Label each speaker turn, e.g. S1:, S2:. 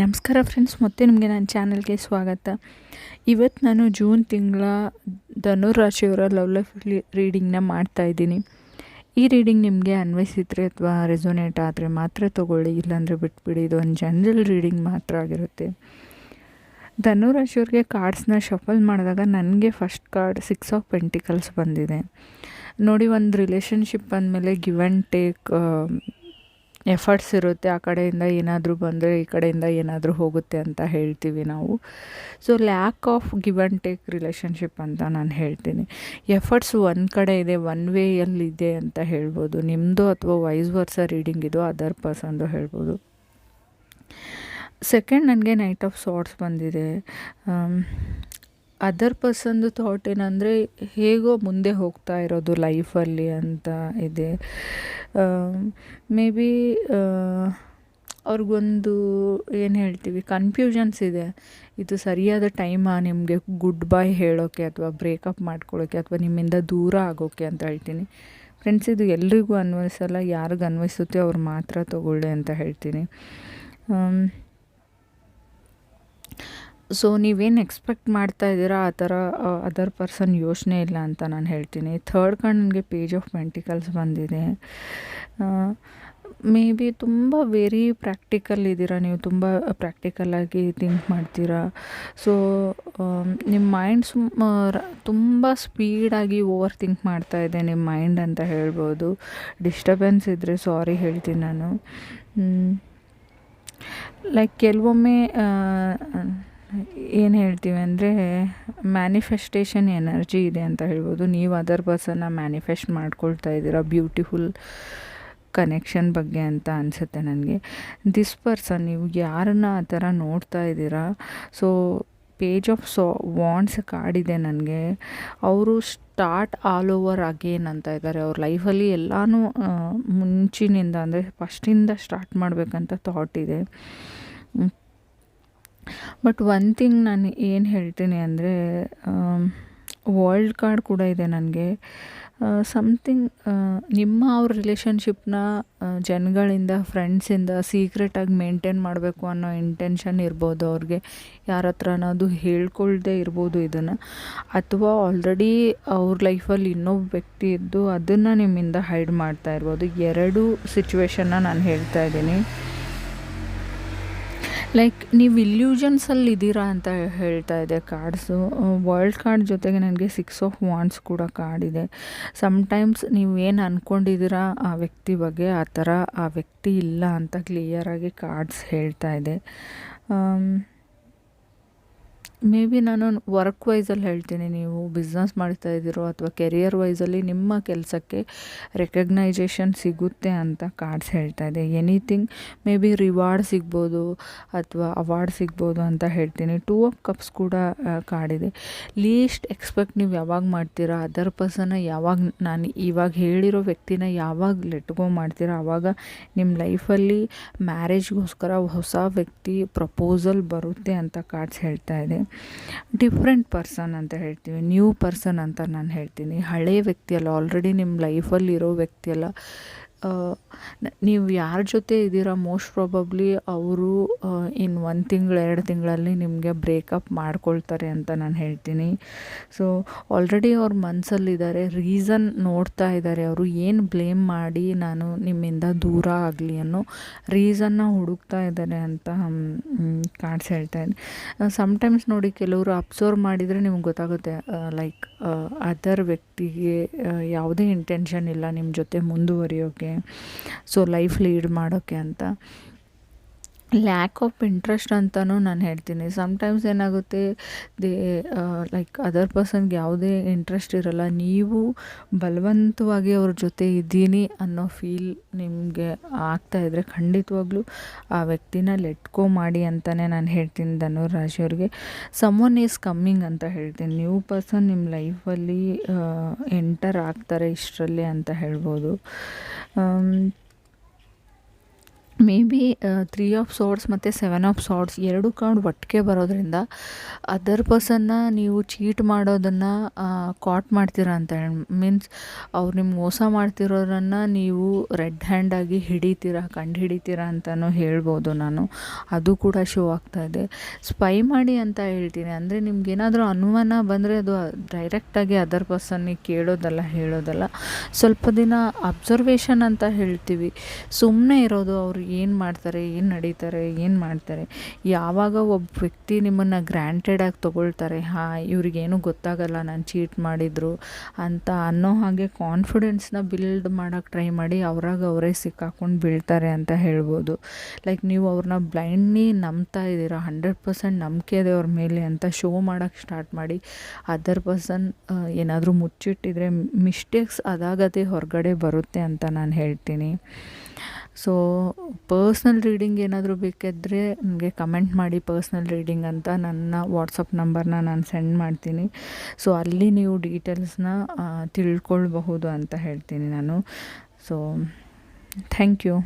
S1: ನಮಸ್ಕಾರ ಫ್ರೆಂಡ್ಸ್ ಮತ್ತೆ ನಿಮಗೆ ನನ್ನ ಚಾನಲ್ಗೆ ಸ್ವಾಗತ. ಇವತ್ತು ನಾನು ಜೂನ್ ತಿಂಗಳ ಧನುರಾಶಿಯವರ ಲವ್ ಲೈಫ್ ರೀಡಿಂಗ್ನ ಮಾಡ್ತಾಯಿದ್ದೀನಿ ಈ ರೀಡಿಂಗ್ ನಿಮಗೆ ಅನ್ವಯಿಸಿದ್ರೆ ಅಥವಾ ರೆಸೊನೇಟ್ ಆದರೆ ಮಾತ್ರ ತೊಗೊಳ್ಳಿ, ಇಲ್ಲಾಂದರೆ ಬಿಟ್ಬಿಡಿ. ಇದು ಒಂದು ಜನರಲ್ ರೀಡಿಂಗ್ ಮಾತ್ರ ಆಗಿರುತ್ತೆ. ಧನುರಾಶಿಯವ್ರಿಗೆ ಕಾರ್ಡ್ಸ್ನ ಶಫಲ್ ಮಾಡಿದಾಗ ನನಗೆ first card six of pentacles ಬಂದಿದೆ. ನೋಡಿ, ಒಂದು ರಿಲೇಷನ್ಶಿಪ್ ಅಂದಮೇಲೆ ಗಿವ್ ಆ್ಯಂಡ್ ಟೇಕ್ ಎಫರ್ಟ್ಸ್ ಇರುತ್ತೆ ಆ ಕಡೆಯಿಂದ ಏನಾದರೂ ಬಂದರೆ ಈ ಕಡೆಯಿಂದ ಏನಾದರೂ ಹೋಗುತ್ತೆ ಅಂತ ಹೇಳ್ತೀವಿ ನಾವು. So lack of give and take relationship ಅಂತ ನಾನು ಹೇಳ್ತೀನಿ. ಎಫರ್ಟ್ಸ್ ಒಂದು ಕಡೆ ಇದೆ ಒನ್ ವೇಯಲ್ಲಿದೆ ಅಂತ ಹೇಳ್ಬೋದು. ನಿಮ್ಮದು ಅಥವಾ ವೈಸ್ ವರ್ಸ ರೀಡಿಂಗ್ ಇದು ಅದರ್ ಪರ್ಸನ್ದು ಹೇಳ್ಬೋದು. ಸೆಕೆಂಡ್ ನನಗೆ ನೈಟ್ ಆಫ್ ಸಾಟ್ಸ್ ಬಂದಿದೆ. ಅದರ್ ಪರ್ಸನ್ದು ಥಾಟ್ ಏನಂದರೆ ಹೇಗೋ ಮುಂದೆ ಹೋಗ್ತಾ ಇರೋದು ಲೈಫಲ್ಲಿ ಅಂತ ಇದೆ. ಮೇ ಬಿ ಅವ್ರಿಗೊಂದು ಏನು ಹೇಳ್ತೀವಿ ಕನ್ಫ್ಯೂಷನ್ಸ್ ಇದೆ. ಇದು ಸರಿಯಾದ ಟೈಮಾ ನಿಮಗೆ ಗುಡ್ ಬೈ ಹೇಳೋಕ್ಕೆ ಅಥವಾ ಬ್ರೇಕಪ್ ಮಾಡ್ಕೊಳ್ಳೋಕ್ಕೆ ಅಥವಾ ನಿಮ್ಮಿಂದ ದೂರ ಆಗೋಕ್ಕೆ ಅಂತ ಹೇಳ್ತೀನಿ. ಫ್ರೆಂಡ್ಸ್ ಇದು ಎಲ್ರಿಗೂ ಅನ್ವಯಿಸಲ್ಲ, ಯಾರಿಗೆ ಅನ್ವಯಿಸುತ್ತೆ ಅವ್ರು ಮಾತ್ರ ತೊಗೊಳ್ಳಿ ಅಂತ ಹೇಳ್ತೀನಿ. ಸೊ ನೀವೇನು ಎಕ್ಸ್ಪೆಕ್ಟ್ ಮಾಡ್ತಾ ಇದ್ದೀರಾ? ಆ ಥರ ಅದರ್ ಪರ್ಸನ್ ಯೋಚನೆ ಇಲ್ಲ ಅಂತ ನಾನು ಹೇಳ್ತೀನಿ. ಥರ್ಡ್ ಕಾರ್ಡ್ ನನಗೆ ಪೇಜ್ ಆಫ್ ಮೆಂಟಿಕಲ್ಸ್ ಬಂದಿದೆ. ಮೇ ಬಿ ತುಂಬ ವೆರಿ ಪ್ರಾಕ್ಟಿಕಲ್ ಇದ್ದೀರಾ ನೀವು? ತುಂಬ ಪ್ರಾಕ್ಟಿಕಲಾಗಿ ಥಿಂಕ್ ಮಾಡ್ತೀರಾ? ಸೊ ನಿಮ್ಮ ಮೈಂಡ್ ಸುಮ್ ತುಂಬ ಸ್ಪೀಡಾಗಿ ಓವರ್ ಥಿಂಕ್ ಮಾಡ್ತಾ ಇದೆ ನಿಮ್ಮ ಮೈಂಡ್ ಅಂತ ಹೇಳ್ಬೋದು. ಡಿಸ್ಟರ್ಬೆನ್ಸ್ ಇದ್ದರೆ ಸಾರಿ ಹೇಳ್ತೀನಿ ನಾನು. ಲೈಕ್ ಕೆಲವೊಮ್ಮೆ ಏನು ಹೇಳ್ತೀವಿ ಅಂದರೆ ಮ್ಯಾನಿಫೆಸ್ಟೇಷನ್ ಎನರ್ಜಿ ಇದೆ ಅಂತ ಹೇಳ್ಬೋದು. ನೀವು ಅದರ್ ಪರ್ಸನ್ನ ಮ್ಯಾನಿಫೆಸ್ಟ್ ಮಾಡ್ಕೊಳ್ತಾ ಇದ್ದೀರಾ ಬ್ಯೂಟಿಫುಲ್ ಕನೆಕ್ಷನ್ ಬಗ್ಗೆ ಅಂತ ಅನಿಸುತ್ತೆ ನನಗೆ. ದಿಸ್ ಪರ್ಸನ್ ನೀವು ಯಾರನ್ನ ಆ ಥರ ನೋಡ್ತಾ ಇದ್ದೀರಾ so page of so wands ಇದೆ ನನಗೆ. ಅವರು ಸ್ಟಾರ್ಟ್ ಆಲ್ ಓವರ್ ಅಗೇನ್ ಅಂತ ಇದ್ದಾರೆ. ಅವ್ರ ಲೈಫಲ್ಲಿ ಎಲ್ಲನೂ ಮುಂಚಿನಿಂದ ಅಂದರೆ ಫಸ್ಟಿಂದ ಸ್ಟಾರ್ಟ್ ಮಾಡಬೇಕಂತ ಥಾಟ್ ಇದೆ. ಬಟ್ ಒನ್ ಥಿಂಗ್ ನಾನು ಏನು ಹೇಳ್ತೀನಿ ಅಂದರೆ ವರ್ಲ್ಡ್ ಕಾರ್ಡ್ ಕೂಡ ಇದೆ ನನಗೆ. ಸಮ್ಥಿಂಗ್ ನಿಮ್ಮ ಅವ್ರ ರಿಲೇಷನ್ಶಿಪ್ನ ಜನಗಳಿಂದ ಫ್ರೆಂಡ್ಸಿಂದ ಸೀಕ್ರೆಟಾಗಿ ಮೇಂಟೈನ್ ಮಾಡಬೇಕು ಅನ್ನೋ ಇಂಟೆನ್ಷನ್ ಇರ್ಬೋದು ಅವ್ರಿಗೆ. ಯಾರ ಹತ್ರನಾದ್ರು ಹೇಳ್ಕೊಳ್ದೇ ಇರ್ಬೋದು ಇದನ್ನು. ಅಥವಾ ಆಲ್ರೆಡಿ ಅವ್ರ ಲೈಫಲ್ಲಿ ಇನ್ನೊಬ್ಬ ವ್ಯಕ್ತಿ ಇದ್ದು ಅದನ್ನು ನಿಮ್ಮಿಂದ ಹೈಡ್ ಮಾಡ್ತಾ ಇರ್ಬೋದು. ಎರಡು ಸಿಚುವೇಶನ್ನ ನಾನು ಹೇಳ್ತಾ ಇದ್ದೀನಿ. ಲೈಕ್ ನೀವು ಇಲ್ಯೂಷನ್ಸಲ್ಲಿ ಇದ್ದೀರಾ ಅಂತ ಹೇಳ್ತಾ ಇದೆ ಕಾರ್ಡ್ಸು ವರ್ಲ್ಡ್ ಕಾರ್ಡ್ ಜೊತೆಗೆ ನನಗೆ ಸಿಕ್ಸ್ ಆಫ್ ವಾಂಡ್ಸ್ ಕೂಡ ಕಾರ್ಡ್ ಇದೆ. ಸಮ್ಟೈಮ್ಸ್ ನೀವು ಏನು ಅಂದ್ಕೊಂಡಿದ್ದೀರಾ ಆ ವ್ಯಕ್ತಿ ಬಗ್ಗೆ, ಆ ಥರ ಆ ವ್ಯಕ್ತಿ ಇಲ್ಲ ಅಂತ ಕ್ಲಿಯರಾಗಿ ಕಾರ್ಡ್ಸ್ ಹೇಳ್ತಾ ಇದೆ. ಮೇ ಬಿ ನಾನು ವರ್ಕ್ ವೈಸಲ್ಲಿ ಹೇಳ್ತೀನಿ, ನೀವು ಬಿಸ್ನೆಸ್ ಮಾಡ್ತಾ ಇದ್ದೀರೋ ಅಥವಾ ಕೆರಿಯರ್ ವೈಸಲ್ಲಿ ನಿಮ್ಮ ಕೆಲಸಕ್ಕೆ ರೆಕಗ್ನೈಜೇಷನ್ ಸಿಗುತ್ತೆ ಅಂತ ಕಾರ್ಡ್ಸ್ ಹೇಳ್ತಾ ಇದೆ. ಎನಿಥಿಂಗ್ ಮೇ ಬಿ ರಿವಾರ್ಡ್ ಸಿಗ್ಬೋದು ಅಥವಾ ಅವಾರ್ಡ್ ಸಿಗ್ಬೋದು ಅಂತ ಹೇಳ್ತೀನಿ. ಟೂ ಆಫ್ ಕಪ್ಸ್ ಕೂಡ ಕಾಡಿದೆ ಲೀಸ್ಟ್ ಎಕ್ಸ್ಪೆಕ್ಟ್ ನೀವು ಯಾವಾಗ ಮಾಡ್ತೀರಾ ಅದರ್ ಪರ್ಸನ್ನ ಯಾವಾಗ ನಾನು ಇವಾಗ ಹೇಳಿರೋ ವ್ಯಕ್ತಿನ ಯಾವಾಗ ಲೆಟ್ಗೋ ಮಾಡ್ತೀರಾ ಆವಾಗ ನಿಮ್ಮ ಲೈಫಲ್ಲಿ ಮ್ಯಾರೇಜ್ಗೋಸ್ಕರ ಹೊಸ ವ್ಯಕ್ತಿ ಪ್ರಪೋಸಲ್ ಬರುತ್ತೆ ಅಂತ ಕಾರ್ಡ್ಸ್ ಹೇಳ್ತಾ ಇದೆ. ಡಿಫ್ರೆಂಟ್ ಪರ್ಸನ್ ಅಂತ ಹೇಳ್ತೀವಿ ನ್ಯೂ ಪರ್ಸನ್ ಅಂತ ನಾನು ಹೇಳ್ತೀನಿ. ಹಳೆಯ ವ್ಯಕ್ತಿಯಲ್ಲ ಆಲ್ರೆಡಿ ನಿಮ್ಮ ಲೈಫಲ್ಲಿರೋ ವ್ಯಕ್ತಿಯಲ್ಲ ನೀವು ಯಾರ ಜೊತೆ ಇದ್ದೀರಾ? ಮೋಸ್ಟ್ ಪ್ರಾಬಬ್ಲಿ ಅವರು ಇನ್ ಒಂದು ತಿಂಗಳು, ಎರಡು ತಿಂಗಳಲ್ಲಿ ನಿಮಗೆ ಬ್ರೇಕಪ್ ಮಾಡ್ಕೊಳ್ತಾರೆ ಅಂತ ನಾನು ಹೇಳ್ತೀನಿ. ಸೊ ಆಲ್ರೆಡಿ ಅವ್ರ ಮನಸ್ಸಲ್ಲಿದ್ದಾರೆ ರೀಸನ್ ನೋಡ್ತಾ ಇದ್ದಾರೆ ಅವರು. ಏನು ಬ್ಲೇಮ್ ಮಾಡಿ ನಾನು ನಿಮ್ಮಿಂದ ದೂರ ಆಗಲಿ ಅನ್ನೋ ರೀಸನ್ನ ಹುಡುಕ್ತಾ ಇದ್ದಾರೆ ಅಂತ ಕಾಡ್ಸ್ ಹೇಳ್ತಾ ಇದ್ದೀನಿ ಸಮಟೈಮ್ಸ್ ನೋಡಿ ಕೆಲವರು ಅಬ್ಸರ್ವ್ ಮಾಡಿದರೆ ನಿಮ್ಗೆ ಗೊತ್ತಾಗುತ್ತೆ. ಲೈಕ್ ಅದರ್ ವ್ಯಕ್ತಿಗೆ ಯಾವುದೇ ಇಂಟೆನ್ಷನ್ ಇಲ್ಲ ನಿಮ್ಮ ಜೊತೆ ಮುಂದುವರಿಯೋಕ್ಕೆ ಸೊ ಲೈಫ್ ಲೀಡ್ ಮಾಡೋಕ್ಕೆ ಅಂತ. ಲ್ಯಾಕ್ ಆಫ್ ಇಂಟ್ರೆಸ್ಟ್ ಅಂತಲೂ ನಾನು ಹೇಳ್ತೀನಿ. ಸಮ್ಟೈಮ್ಸ್ ಏನಾಗುತ್ತೆ, ದೇ ಲೈಕ್ ಅದರ್ ಪರ್ಸನ್ಗೆ ಯಾವುದೇ ಇಂಟ್ರೆಸ್ಟ್ ಇರಲ್ಲ. ನೀವು ಬಲವಂತವಾಗಿ ಅವ್ರ ಜೊತೆ ಇದ್ದೀನಿ ಅನ್ನೋ ಫೀಲ್ ನಿಮಗೆ ಆಗ್ತಾ ಇದ್ದರೆ ಖಂಡಿತವಾಗ್ಲೂ ಆ ವ್ಯಕ್ತಿನ ಲೆಟ್ಕೋ ಮಾಡಿ ಅಂತಲೇ ನಾನು ಹೇಳ್ತೀನಿ ಧನುರಾಶಿಯವ್ರಿಗೆ ಸಮನ್ ಈಸ್ ಕಮ್ಮಿಂಗ್ ಅಂತ ಹೇಳ್ತೀನಿ. ನ್ಯೂ ಪರ್ಸನ್ ನಿಮ್ಮ ಲೈಫಲ್ಲಿ ಎಂಟರ್ ಆಗ್ತಾರೆ ಇಷ್ಟರಲ್ಲಿ ಅಂತ ಹೇಳ್ಬೋದು. 嗯 may be three of swords ಮತ್ತು ಸೆವೆನ್ ಆಫ್ ಸಾರ್ಡ್ಸ್ ಎರಡು ಕಾರ್ಡ್ ಒಟ್ಟಿಗೆ ಬರೋದ್ರಿಂದ ಅದರ್ ಪರ್ಸನ್ನ ನೀವು ಚೀಟ್ ಮಾಡೋದನ್ನು ಕಾಟ್ ಮಾಡ್ತೀರಾ ಅಂತ ಮೀನ್ಸ್ ಅವ್ರು ನಿಮ್ಗೆ ಮೋಸ ಮಾಡ್ತಿರೋರನ್ನು ನೀವು ರೆಡ್ ಹ್ಯಾಂಡಾಗಿ ಹಿಡಿತೀರಾ, ಕಂಡು ಹಿಡಿತೀರಾ ಅಂತಲೂ ಹೇಳ್ಬೋದು ನಾನು. ಅದು ಕೂಡ ಶೋ ಆಗ್ತಾ ಇದೆ. ಸ್ಪೈ ಮಾಡಿ ಅಂತ ಹೇಳ್ತೀನಿ. ಅಂದರೆ ನಿಮ್ಗೇನಾದರೂ ಅನುಮಾನ ಬಂದರೆ ಅದು ಡೈರೆಕ್ಟಾಗಿ ಅದರ್ ಪರ್ಸನ್ನಿಗೆ ಕೇಳೋದಲ್ಲ, ಹೇಳೋದಲ್ಲ. ಸ್ವಲ್ಪ ದಿನ ಅಬ್ಸರ್ವೇಷನ್ ಅಂತ ಹೇಳ್ತೀವಿ. ಸುಮ್ಮನೆ ಇರೋದು ಅವ್ರು ಏನು ಮಾಡ್ತಾರೆ, ಏನು ನಡೀತಾರೆ, ಏನು ಮಾಡ್ತಾರೆ? ಯಾವಾಗ ಒಬ್ಬ ವ್ಯಕ್ತಿ ನಿಮ್ಮನ್ನು ಗ್ರ್ಯಾಂಟೆಡಾಗಿ ತೊಗೊಳ್ತಾರೆ, ಹಾಂ, ಇವ್ರಿಗೇನು ಗೊತ್ತಾಗಲ್ಲ ನಾನು ಚೀಟ್ ಮಾಡಿದರು ಅಂತ ಅನ್ನೋ ಹಾಗೆ ಕಾನ್ಫಿಡೆನ್ಸ್ನ ಬಿಲ್ಡ್ ಮಾಡೋಕ್ಕೆ ಟ್ರೈ ಮಾಡಿ ಅವ್ರಾಗ ಅವರೇ ಸಿಕ್ಕಾಕೊಂಡು ಬೀಳ್ತಾರೆ ಅಂತ ಹೇಳ್ಬೋದು. ಲೈಕ್ ನೀವು ಅವ್ರನ್ನ ಬ್ಲೈಂಡ್ಲಿ ನಂಬ್ತಾ ಇದ್ದೀರಾ ಹಂಡ್ರೆಡ್ ಪರ್ಸೆಂಟ್ ನಂಬಿಕೆ ಇದೆ ಅವ್ರ ಮೇಲೆ ಅಂತ ಶೋ ಮಾಡೋಕ್ಕೆ ಸ್ಟಾರ್ಟ್ ಮಾಡಿ ಅದರ್ ಪರ್ಸನ್ ಏನಾದರೂ ಮುಚ್ಚಿಟ್ಟಿದ್ರೆ ಮಿಸ್ಟೇಕ್ಸ್ ಅದಾಗದೇ ಹೊರಗಡೆ ಬರುತ್ತೆ ಅಂತ ನಾನು ಹೇಳ್ತೀನಿ. ಸೊ ಪರ್ಸ್ನಲ್ ರೀಡಿಂಗ್ ಏನಾದರೂ ಬೇಕಿದ್ದರೆ ನನಗೆ ಕಮೆಂಟ್ ಮಾಡಿ ಪರ್ಸ್ನಲ್ ರೀಡಿಂಗ್ ಅಂತ ನನ್ನ ವಾಟ್ಸಪ್ ನಂಬರ್ನ ನಾನು ಸೆಂಡ್ ಮಾಡ್ತೀನಿ. ಸೊ ಅಲ್ಲಿ ನೀವು ಡೀಟೇಲ್ಸ್ನ ತಿಳ್ಕೊಳ್ಬಹುದು ಅಂತ ಹೇಳ್ತೀನಿ ನಾನು. So thank you